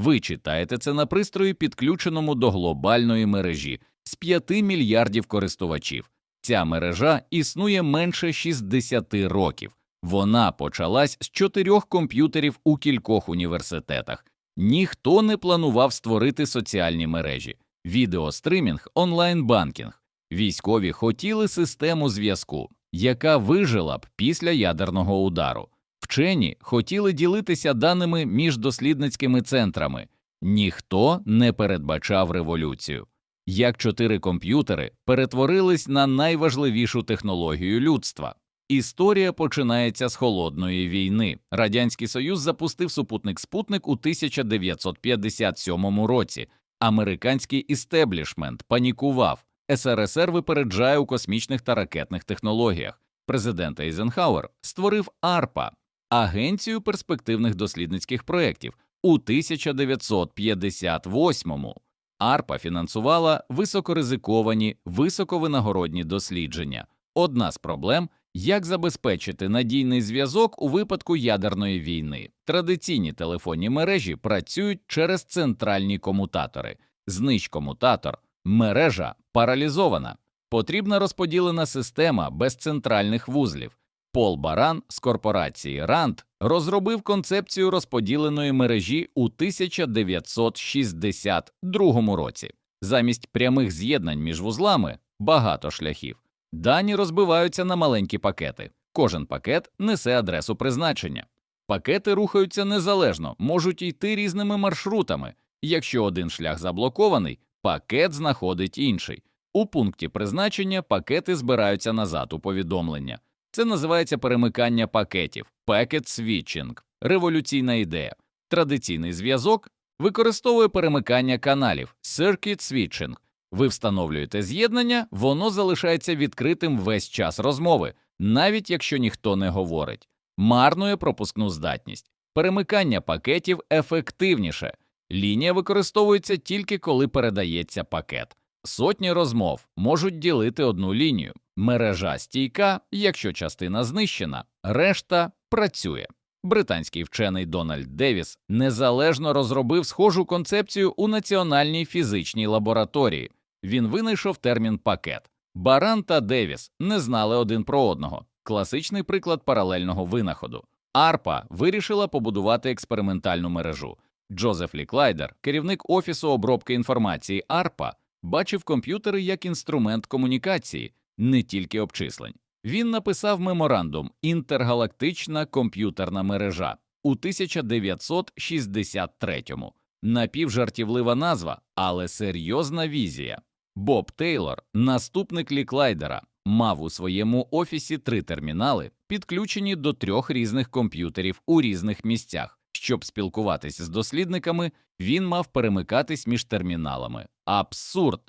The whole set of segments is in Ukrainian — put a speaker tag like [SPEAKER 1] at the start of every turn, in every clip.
[SPEAKER 1] Ви читаєте це на пристрої, підключеному до глобальної мережі з 5 мільярдів користувачів. Ця мережа існує менше 60 років. Вона почалась з чотирьох комп'ютерів у кількох університетах. Ніхто не планував створити соціальні мережі, відеостримінг, онлайн-банкінг. Військові хотіли систему зв'язку, яка вижила б після ядерного удару. Вчені хотіли ділитися даними між дослідницькими центрами. Ніхто не передбачав революцію. Як чотири комп'ютери перетворились на найважливішу технологію людства. Історія починається з холодної війни. Радянський Союз запустив супутник Спутник у 1957 році. Американський істеблішмент панікував. СРСР випереджає у космічних та ракетних технологіях. Президент Ейзенхауер створив АРПА Агенцію перспективних дослідницьких проєктів у 1958-му. АРПА фінансувала високоризиковані, високовинагородні дослідження. Одна з проблем як забезпечити надійний зв'язок у випадку ядерної війни. Традиційні телефонні мережі працюють через центральні комутатори. Знищ комутатор, мережа паралізована. Потрібна розподілена система без центральних вузлів. Пол Баран з корпорації Ранд розробив концепцію розподіленої мережі у 1962 році. Замість прямих з'єднань між вузлами багато шляхів. Дані розбиваються на маленькі пакети. Кожен пакет несе адресу призначення. Пакети рухаються незалежно, можуть йти різними маршрутами. Якщо один шлях заблокований, пакет знаходить інший. У пункті призначення пакети збираються назад у повідомлення. Це називається перемикання пакетів, packet switching, революційна ідея. Традиційний зв'язок використовує перемикання каналів, circuit switching. Ви встановлюєте з'єднання, воно залишається відкритим весь час розмови, навіть якщо ніхто не говорить, марнує пропускну здатність. Перемикання пакетів ефективніше. Лінія використовується тільки коли передається пакет. Сотні розмов можуть ділити одну лінію. Мережа стійка, якщо частина знищена, решта працює. Британський вчений Дональд Девіс незалежно розробив схожу концепцію у національній фізичній лабораторії. Він винайшов термін пакет. Баран та Девіс не знали один про одного. Класичний приклад паралельного винаходу. ARPA вирішила побудувати експериментальну мережу. Джозеф Ліклайдер, керівник офісу обробки інформації ARPA, бачив комп'ютери як інструмент комунікації, не тільки обчислень. Він написав меморандум Інтергалактична комп'ютерна мережа у 1963-му. Напівжартівлива назва, але серйозна візія. Боб Тейлор, наступник Ліклайдера, мав у своєму офісі три термінали, підключені до трьох різних комп'ютерів у різних місцях. Щоб спілкуватись з дослідниками, він мав перемикатись між терміналами. Абсурд!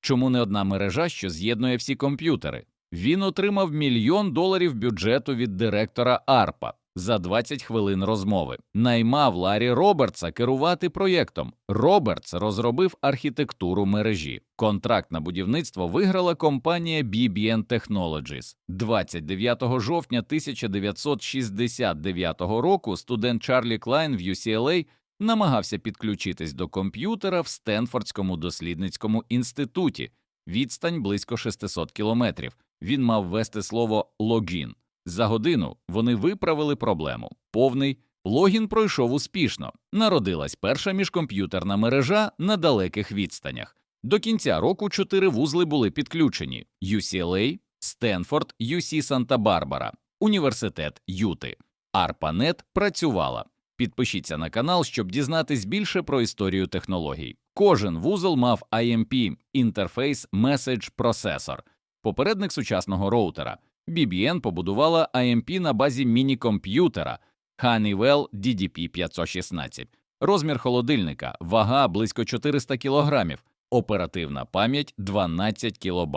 [SPEAKER 1] Чому не одна мережа, що з'єднує всі комп'ютери? Він отримав мільйон доларів бюджету від директора ARPA за 20 хвилин розмови. Наймав Ларі Робертса керувати проєктом. Робертс розробив архітектуру мережі. Контракт на будівництво виграла компанія BBN Technologies. 29 жовтня 1969 року студент Чарлі Клайн в UCLA намагався підключитись до комп'ютера в Стенфордському дослідницькому інституті. Відстань близько 600 кілометрів. Він мав ввести слово логін. За годину вони виправили проблему. Повний логін пройшов успішно. Народилась перша міжкомп'ютерна мережа на далеких відстанях. До кінця року чотири вузли були підключені: UCLA, Стенфорд, UC Санта-Барбара, Університет Юти. ARPANET працювала. Підпишіться на канал, щоб дізнатись більше про історію технологій. Кожен вузол мав IMP – Interface Message Processor, попередник сучасного роутера. BBN побудувала IMP на базі міні-комп'ютера Honeywell DDP 516, розмір холодильника, вага близько 400 кг, оперативна пам'ять 12 кБ.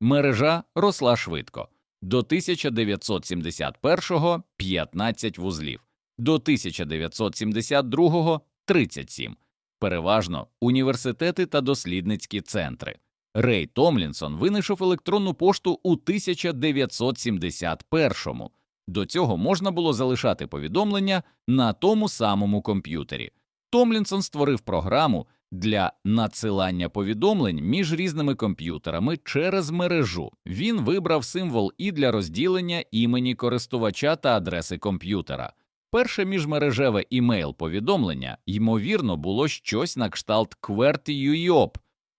[SPEAKER 1] Мережа росла швидко. До 1971-го – 15 вузлів, до 1972-го – 37. Переважно університети та дослідницькі центри. Рей Томлінсон винайшов електронну пошту у 1971-му. До цього можна було залишати повідомлення на тому самому комп'ютері. Томлінсон створив програму для надсилання повідомлень між різними комп'ютерами через мережу. Він вибрав символ І для розділення імені користувача та адреси комп'ютера. Перше міжмережеве імейл повідомлення, ймовірно, було щось на кшталт QWERTY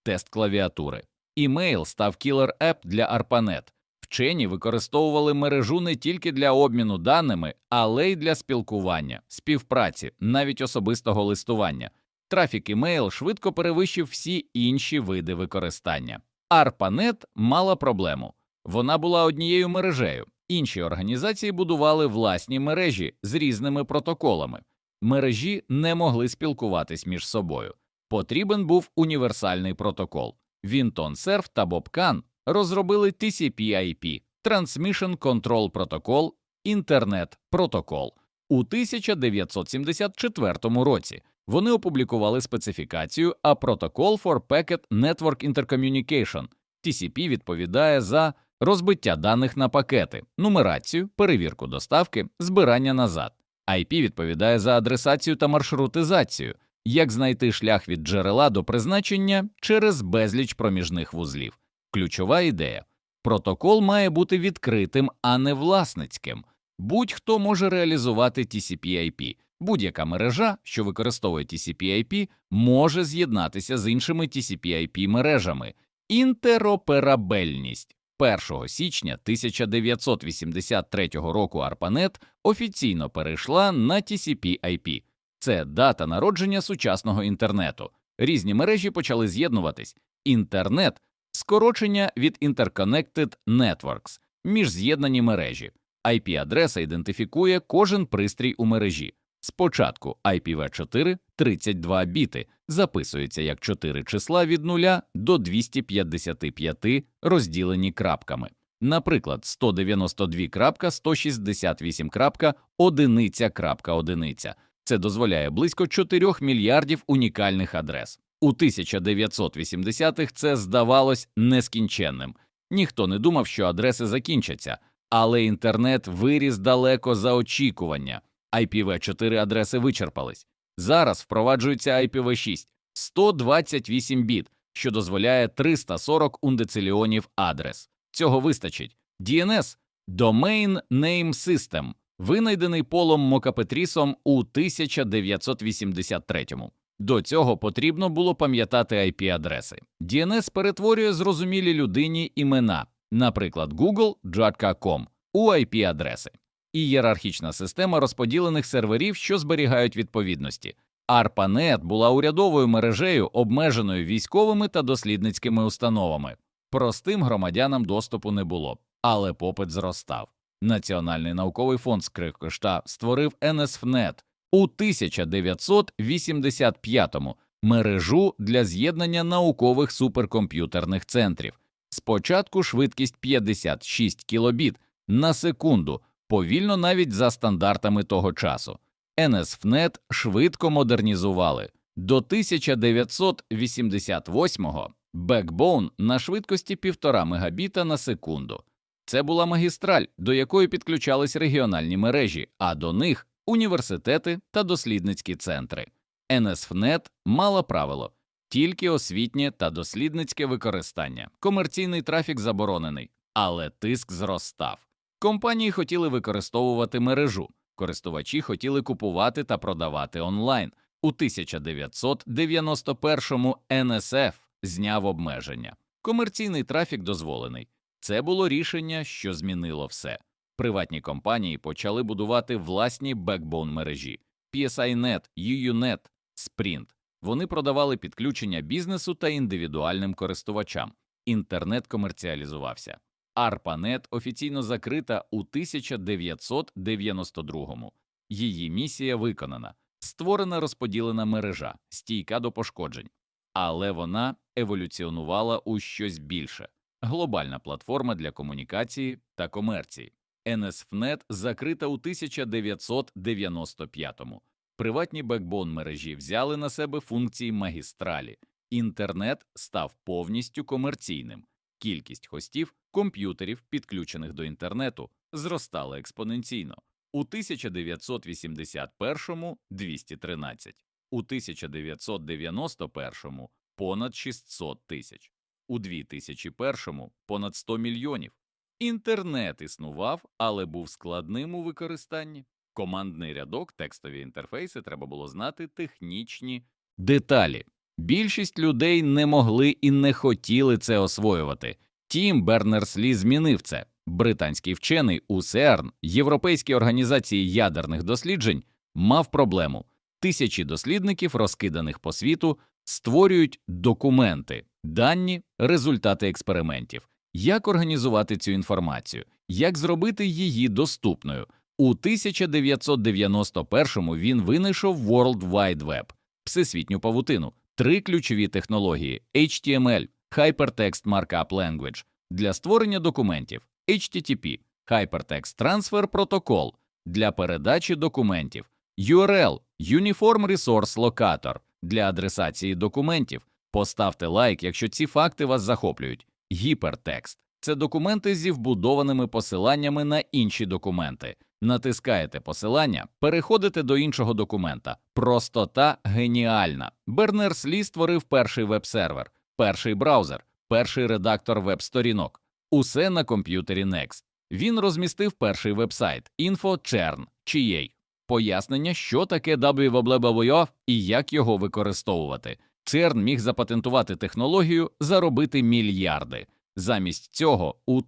[SPEAKER 1] тест клавіатури. Імейл став кілер еп для ARPANET. Вчені використовували мережу не тільки для обміну даними, але й для спілкування, співпраці, навіть особистого листування. Трафік імейл швидко перевищив всі інші види використання. ARPANET мала проблему. Вона була однією мережею. Інші організації будували власні мережі з різними протоколами. Мережі не могли спілкуватись між собою. Потрібен був універсальний протокол. Вінтон Серф та Боб Кан розробили TCP/IP – Transmission Control Protocol – інтернет протокол. У 1974 році вони опублікували специфікацію A Protocol for Packet Network Intercommunication. TCP відповідає за розбиття даних на пакети, нумерацію, перевірку доставки, збирання назад. IP відповідає за адресацію та маршрутизацію, як знайти шлях від джерела до призначення через безліч проміжних вузлів. Ключова ідея протокол має бути відкритим, а не власницьким. Будь-хто може реалізувати TCP/IP. Будь-яка мережа, що використовує TCP/IP, може з'єднатися з іншими TCP/IP мережами. Інтероперабельність 1 січня 1983 року ARPANET офіційно перейшла на TCP/IP. Це дата народження сучасного інтернету. Різні мережі почали з'єднуватись. Інтернет скорочення від Interconnected Networks – міжз'єднані мережі. IP-адреса ідентифікує кожен пристрій у мережі. Спочатку IPv4 32 біти записується як 4 числа від 0 до 255 розділені крапками. Наприклад, 192.168.1.1. Це дозволяє близько 4 мільярдів унікальних адрес. У 1980-х це здавалось нескінченним. Ніхто не думав, що адреси закінчаться, але інтернет виріс далеко за очікування. IPv4 адреси вичерпались. Зараз впроваджується IPv6 128 біт, що дозволяє 340 ундецильйонів адрес. Цього вистачить. DNS – Domain Name System, винайдений Полом Мокапетрісом у 1983-му. До цього потрібно було пам'ятати IP-адреси. DNS перетворює зрозумілі людині імена, наприклад, Google, Jadka.com, у IP-адреси ієрархічна система розподілених серверів, що зберігають відповідності. ARPANET була урядовою мережею, обмеженою військовими та дослідницькими установами. Простим громадянам доступу не було, але попит зростав. Національний науковий фонд Скрикошта створив NSFNet у 1985-му мережу для з'єднання наукових суперкомп'ютерних центрів. Спочатку швидкість 56 кілобіт на секунду, повільно навіть за стандартами того часу. NSFNet швидко модернізували. До 1988-го Backbone на швидкості 1,5 мегабіта на секунду. Це була магістраль, до якої підключались регіональні мережі, а до них університети та дослідницькі центри. NSFNet мала правило тільки освітнє та дослідницьке використання. Комерційний трафік заборонений, але тиск зростав. Компанії хотіли використовувати мережу, користувачі хотіли купувати та продавати онлайн. У 1991-му НСФ зняв обмеження. Комерційний трафік дозволений. Це було рішення, що змінило все. Приватні компанії почали будувати власні бекбон мережі PSINet, UUNet, Sprint. Вони продавали підключення бізнесу та індивідуальним користувачам. Інтернет комерціалізувався. ARPANET офіційно закрита у 1992-му. Її місія виконана, створена розподілена мережа, стійка до пошкоджень, але вона еволюціонувала у щось більше глобальна платформа для комунікації та комерції. NSFNet закрита у 1995-му. Приватні бекбон мережі взяли на себе функції магістралі. Інтернет став повністю комерційним. Кількість хостів, комп'ютерів, підключених до інтернету, зростала експоненційно. У 1981-му – 213, у 1991-му понад 600 тисяч, у 2001-му понад 100 мільйонів. Інтернет існував, але був складним у використанні. Командний рядок, текстові інтерфейси треба було знати технічні деталі. Більшість людей не могли і не хотіли це освоювати. Тім Бернерс-Лі змінив це. Британський вчений у СЕРН, Європейській організації ядерних досліджень, мав проблему. Тисячі дослідників, розкиданих по світу, створюють документи, дані, результати експериментів. Як організувати цю інформацію? Як зробити її доступною? У 1991-му він винайшов World Wide Web – всесвітню павутину, три ключові технології HTML – Hypertext Markup Language для створення документів, HTTP – Hypertext Transfer Protocol для передачі документів, URL – Uniform Resource Locator для адресації документів. Поставте лайк, якщо ці факти вас захоплюють. Гіпертекст це документи зі вбудованими посиланнями на інші документи. Натискаєте посилання, переходите до іншого документа. Простота геніальна. Бернерс-Лі створив перший веб-сервер, перший браузер, перший редактор веб-сторінок. Усе на комп'ютері Next. Він розмістив перший веб-сайт InfoChern, чиєй. Пояснення, що таке WWW і як його використовувати. CERN міг запатентувати технологію, заробити мільярди. Замість цього, у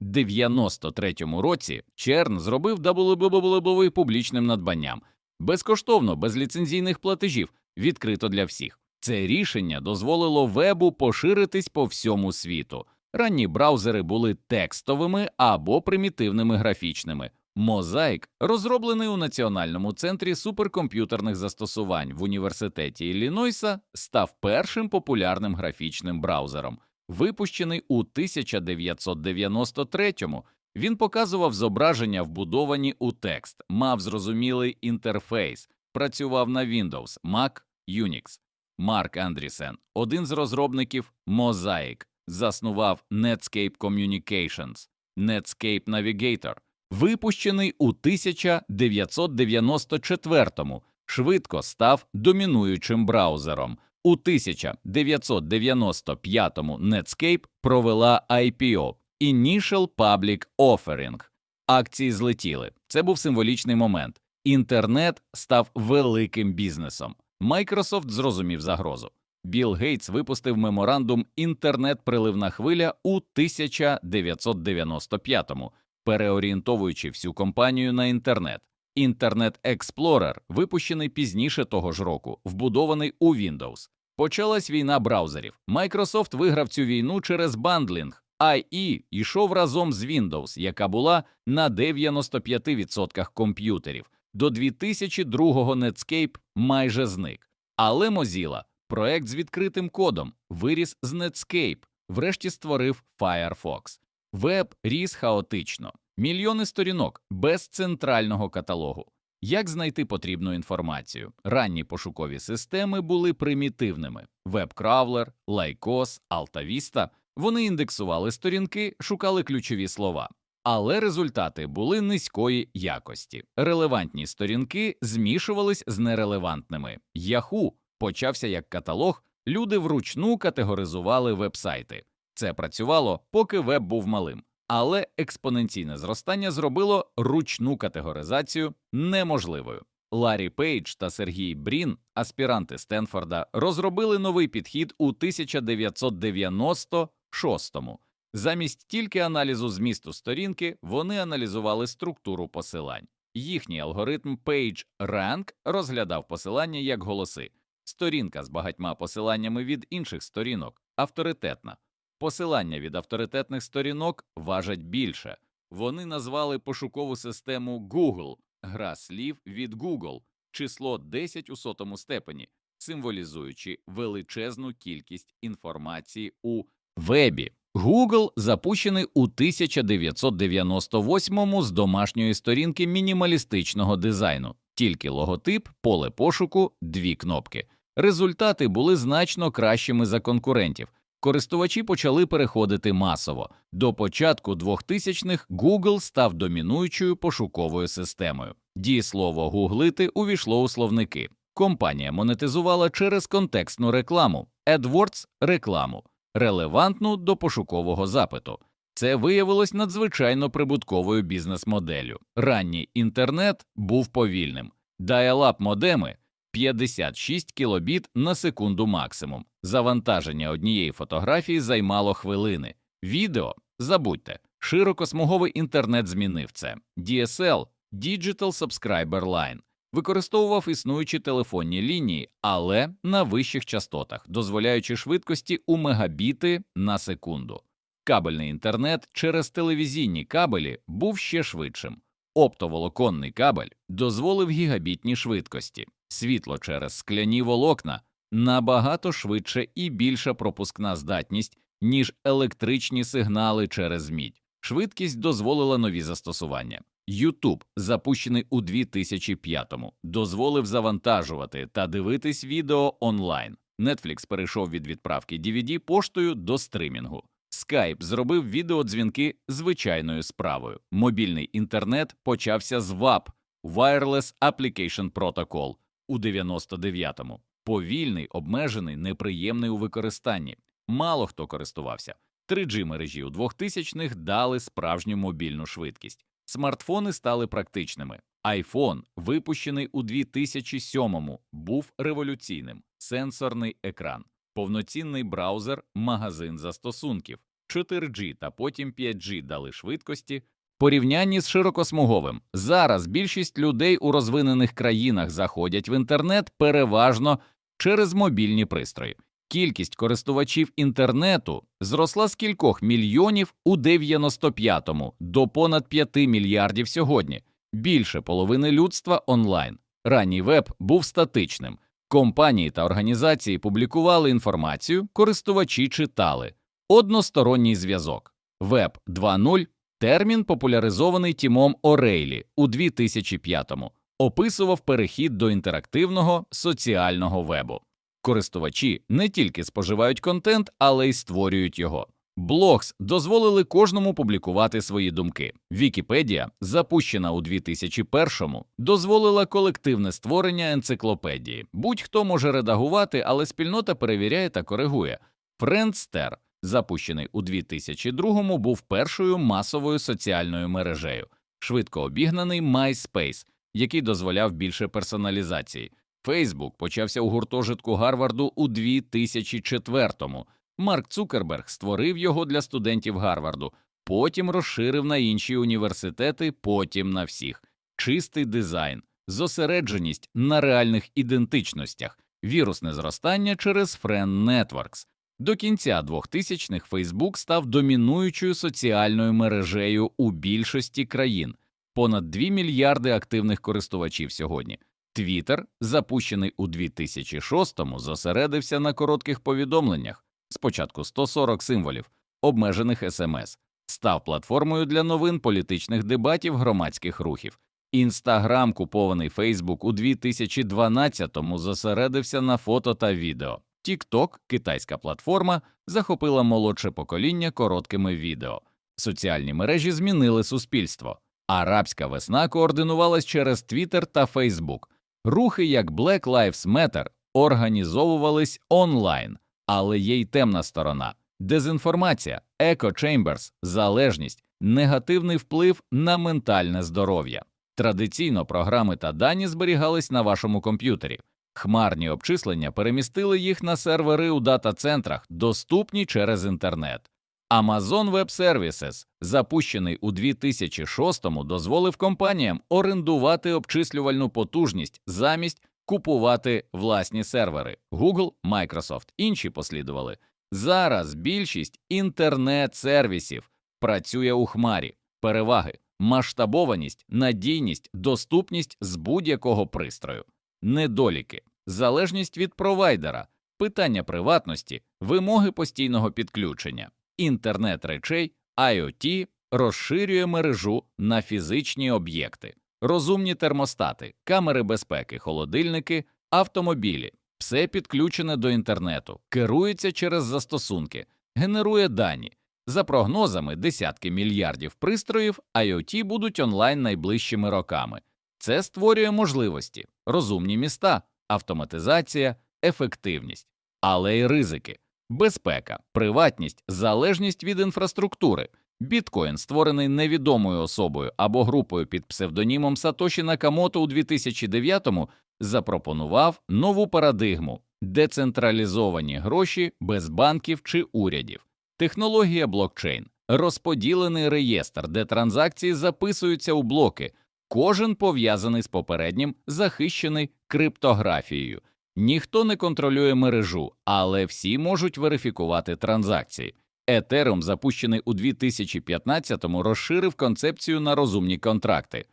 [SPEAKER 1] 1993 році Черн зробив WWW публічним надбанням, безкоштовно, без ліцензійних платежів, відкрито для всіх. Це рішення дозволило вебу поширитись по всьому світу. Ранні браузери були текстовими або примітивними графічними. Мозаїк, розроблений у Національному центрі суперкомп'ютерних застосувань в університеті Іллінойса, став першим популярним графічним браузером. Випущений у 1993-му, він показував зображення, вбудовані у текст, мав зрозумілий інтерфейс, працював на Windows, Mac, Unix. Марк Андрісен, один з розробників Mosaic, заснував Netscape Communications, Netscape Navigator, випущений у 1994-му, швидко став домінуючим браузером. У 1995-му Netscape провела IPO – Initial Public Offering. Акції злетіли. Це був символічний момент. Інтернет став великим бізнесом. Microsoft зрозумів загрозу. Білл Гейтс випустив меморандум Інтернет-приливна хвиля у 1995-му, переорієнтовуючи всю компанію на інтернет. Інтернет Explorer, випущений пізніше того ж року, вбудований у Windows. Почалась війна браузерів. Microsoft виграв цю війну через бандлінг. IE йшов разом з Windows, яка була на 95% комп'ютерів. До 2002-го Netscape майже зник. Але Mozilla, проект з відкритим кодом, виріс з Netscape, врешті створив Firefox. Веб ріс хаотично, мільйони сторінок без центрального каталогу. Як знайти потрібну інформацію? Ранні пошукові системи були примітивними: WebCrawler, Lycos, AltaVista. Вони індексували сторінки, шукали ключові слова. Але результати були низької якості. Релевантні сторінки змішувались з нерелевантними. Yahoo почався як каталог, люди вручну категоризували вебсайти. Це працювало, поки веб був малим. Але експоненційне зростання зробило ручну категоризацію неможливою. Ларі Пейдж та Сергій Брін, аспіранти Стенфорда, розробили новий підхід у 1996-му. Замість тільки аналізу змісту сторінки вони аналізували структуру посилань. Їхній алгоритм PageRank розглядав посилання як голоси. Сторінка з багатьма посиланнями від інших сторінок авторитетна. Посилання від авторитетних сторінок важать більше. Вони назвали пошукову систему Google, гра слів від Google, число 10 у сотому степені, символізуючи величезну кількість інформації у вебі. Google запущений у 1998-му з домашньої сторінки мінімалістичного дизайну, тільки логотип, поле пошуку, дві кнопки. Результати були значно кращими за конкурентів. Користувачі почали переходити масово. До початку 2000-х Google став домінуючою пошуковою системою. Дієслово гуглити увійшло у словники. компанія монетизувала через контекстну рекламу, AdWords – рекламу, релевантну до пошукового запиту. Це виявилось надзвичайно прибутковою бізнес-моделлю. Ранній інтернет був повільним. Dial-up модеми 56 кілобіт на секунду максимум. Завантаження однієї фотографії займало хвилини. Відео забудьте. Широкосмуговий інтернет змінив це. DSL – Digital Subscriber Line використовував існуючі телефонні лінії, але на вищих частотах, дозволяючи швидкості у мегабіти на секунду. Кабельний інтернет через телевізійні кабелі був ще швидшим. Оптоволоконний кабель дозволив гігабітні швидкості, світло через скляні волокна набагато швидше і більша пропускна здатність, ніж електричні сигнали через мідь. Швидкість дозволила нові застосування. YouTube, запущений у 2005-му, дозволив завантажувати та дивитись відео онлайн. Netflix перейшов від відправки DVD поштою до стримінгу. Skype зробив відеодзвінки звичайною справою. Мобільний інтернет почався з WAP – Wireless Application Protocol у 99-му. Повільний, обмежений, неприємний у використанні. Мало хто користувався. 3G мережі у 2000-х дали справжню мобільну швидкість. Смартфони стали практичними. iPhone, випущений у 2007-му, був революційним. Сенсорний екран, повноцінний браузер, магазин застосунків, 4G та потім 5G дали швидкості. Порівнянні з широкосмуговим зараз більшість людей у розвинених країнах заходять в інтернет переважно через мобільні пристрої. Кількість користувачів інтернету зросла з кількох мільйонів у 95-му до понад 5 мільярдів сьогодні. Більше половини людства онлайн. Ранній веб був статичним. Компанії та організації публікували інформацію, користувачі читали. Односторонній зв'язок. Веб 2.0 – термін, популяризований ТімомОрейлі у 2005-му, описував перехід до інтерактивного соціального вебу. Користувачі не тільки споживають контент, але й створюють його. Блогс дозволили кожному публікувати свої думки. Вікіпедія, запущена у 2001-му, дозволила колективне створення енциклопедії. Будь-хто може редагувати, але спільнота перевіряє та коригує. Френдстер, запущений у 2002-му, був першою масовою соціальною мережею, швидко обігнаний MySpace, який дозволяв більше персоналізації. Фейсбук почався у гуртожитку Гарварду у 2004-му. Марк Цукерберг створив його для студентів Гарварду, потім розширив на інші університети, потім на всіх. Чистий дизайн, зосередженість на реальних ідентичностях, вірусне зростання через Friend Networks. До кінця 2000-х Фейсбук став домінуючою соціальною мережею у більшості країн, понад 2 мільярди активних користувачів сьогодні. Твіттер, запущений у 2006-му, зосередився на коротких повідомленнях, спочатку 140 символів, обмежених СМС, став платформою для новин політичних дебатів громадських рухів. Інстаграм, купований Фейсбук у 2012-му, зосередився на фото та відео. TikTok, китайська платформа, захопила молодше покоління короткими відео. Соціальні мережі змінили суспільство. Арабська весна координувалась через Twitter та Facebook. Рухи як Black Lives Matter організовувались онлайн, але є й темна сторона дезінформація, еко-чеймберс, залежність, негативний вплив на ментальне здоров'я. Традиційно програми та дані зберігались на вашому комп'ютері. Хмарні обчислення перемістили їх на сервери у дата-центрах, доступні через інтернет. Amazon Web Services, запущений у 2006-му, дозволив компаніям орендувати обчислювальну потужність замість купувати власні сервери. Google, Microsoft, інші послідували. Зараз більшість інтернет-сервісів працює у хмарі, переваги, масштабованість, надійність, доступність з будь-якого пристрою, недоліки, залежність від провайдера, питання приватності, вимоги постійного підключення. Інтернет речей IoT розширює мережу на фізичні об'єкти, розумні термостати, камери безпеки, холодильники, автомобілі, все підключене до інтернету, керується через застосунки, генерує дані. За прогнозами, десятки мільярдів пристроїв IoT будуть онлайн найближчими роками. Це створює можливості, розумні міста, автоматизація, ефективність, але й ризики, безпека, приватність, залежність від інфраструктури. Біткоін, створений невідомою особою або групою під псевдонімом Сатоші Накамото у 2009-му, запропонував нову парадигму децентралізовані гроші без банків чи урядів, технологія блокчейн, розподілений реєстр, де транзакції записуються у блоки, кожен пов'язаний з попереднім, захищений криптографією. Ніхто не контролює мережу, але всі можуть верифікувати транзакції. Ethereum, запущений у 2015-му, розширив концепцію на розумні контракти,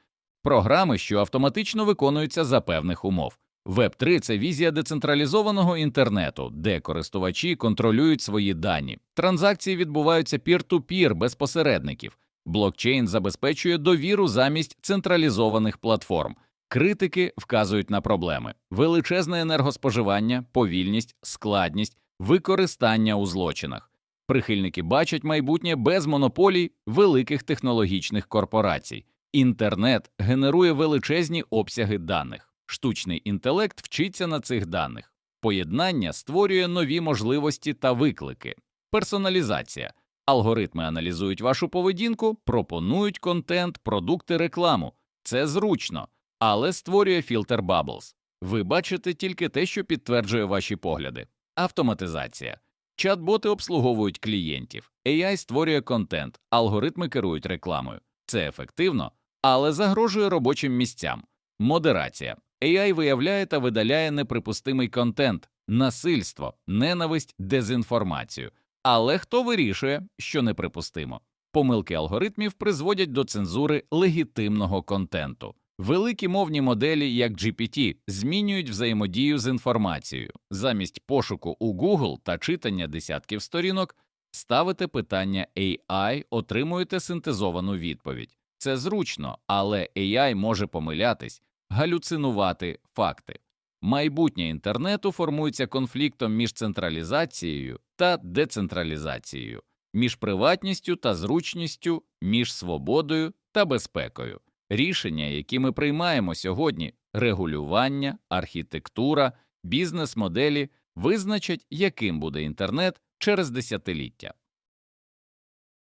[SPEAKER 1] програми, що автоматично виконуються за певних умов. Web3 – це візія децентралізованого інтернету, де користувачі контролюють свої дані. Транзакції відбуваються пір-ту-пір без посередників. Блокчейн забезпечує довіру замість централізованих платформ. Критики вказують на проблеми: величезне енергоспоживання, повільність, складність, використання у злочинах. Прихильники бачать майбутнє без монополій великих технологічних корпорацій. Інтернет генерує величезні обсяги даних. Штучний інтелект вчиться на цих даних. Поєднання створює нові можливості та виклики. Персоналізація. Алгоритми аналізують вашу поведінку, пропонують контент, продукти, рекламу. Це зручно, але створює фільтр Bubbles. Ви бачите тільки те, що підтверджує ваші погляди. Автоматизація. Чат-боти обслуговують клієнтів, AI створює контент, алгоритми керують рекламою. Це ефективно, але загрожує робочим місцям. Модерація. AI виявляє та видаляє неприпустимий контент, насильство, ненависть, дезінформацію. Але хто вирішує, що неприпустимо? Помилки алгоритмів призводять до цензури легітимного контенту. Великі мовні моделі, як GPT, змінюють взаємодію з інформацією. Замість пошуку у Google та читання десятків сторінок ставите питання AI, отримуєте синтезовану відповідь. Це зручно, але AI може помилятись, галюцинувати факти. Майбутнє інтернету формується конфліктом між централізацією та децентралізацією, між приватністю та зручністю, між свободою та безпекою. Рішення, які ми приймаємо сьогодні регулювання, архітектура, бізнес-моделі визначать, яким буде інтернет через десятиліття.